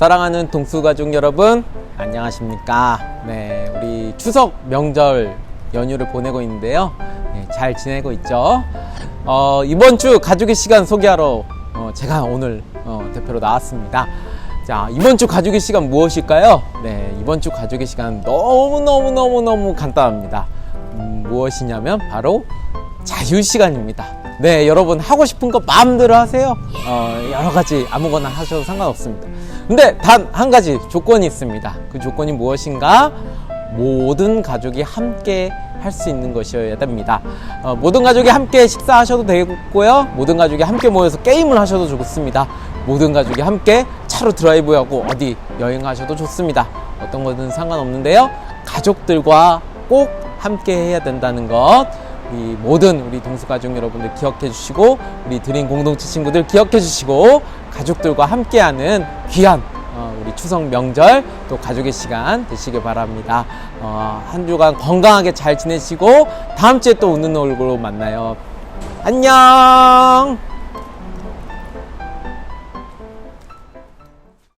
사랑하는 동수가족 여러분, 안녕하십니까. 네, 우리 추석 명절 연휴를 보내고 있는데요. 네, 잘 지내고 있죠? 어, 이번 주 가족의 시간 소개하러 어, 제가 오늘 어, 대표로 나왔습니다. 자, 이번 주 가족의 시간 무엇일까요? 네, 이번 주 가족의 시간 너무너무너무너무 간단합니다. 음, 무엇이냐면 바로 자유 시간입니다. 네, 여러분 하고 싶은 거 마음대로 하세요. 어, 여러 가지 아무거나 하셔도 상관없습니다. 근데 단 한 가지 조건이 있습니다. 그 조건이 무엇인가? 모든 가족이 함께 할 수 있는 것이어야 됩니다. 어, 모든 가족이 함께 식사하셔도 되고요. 모든 가족이 함께 모여서 게임을 하셔도 좋습니다. 모든 가족이 함께 차로 드라이브하고 어디 여행하셔도 좋습니다. 어떤 거든 상관없는데요. 가족들과 꼭 함께 해야 된다는 것. 우리 모든 우리 동수가족 여러분들 기억해 주시고 우리 드림 공동체 친구들 기억해 주시고 가족들과 함께하는 귀한 어, 우리 추석 명절 또 가족의 시간 되시길 바랍니다. 어, 한 주간 건강하게 잘 지내시고 다음 주에 또 웃는 얼굴로 만나요. 안녕.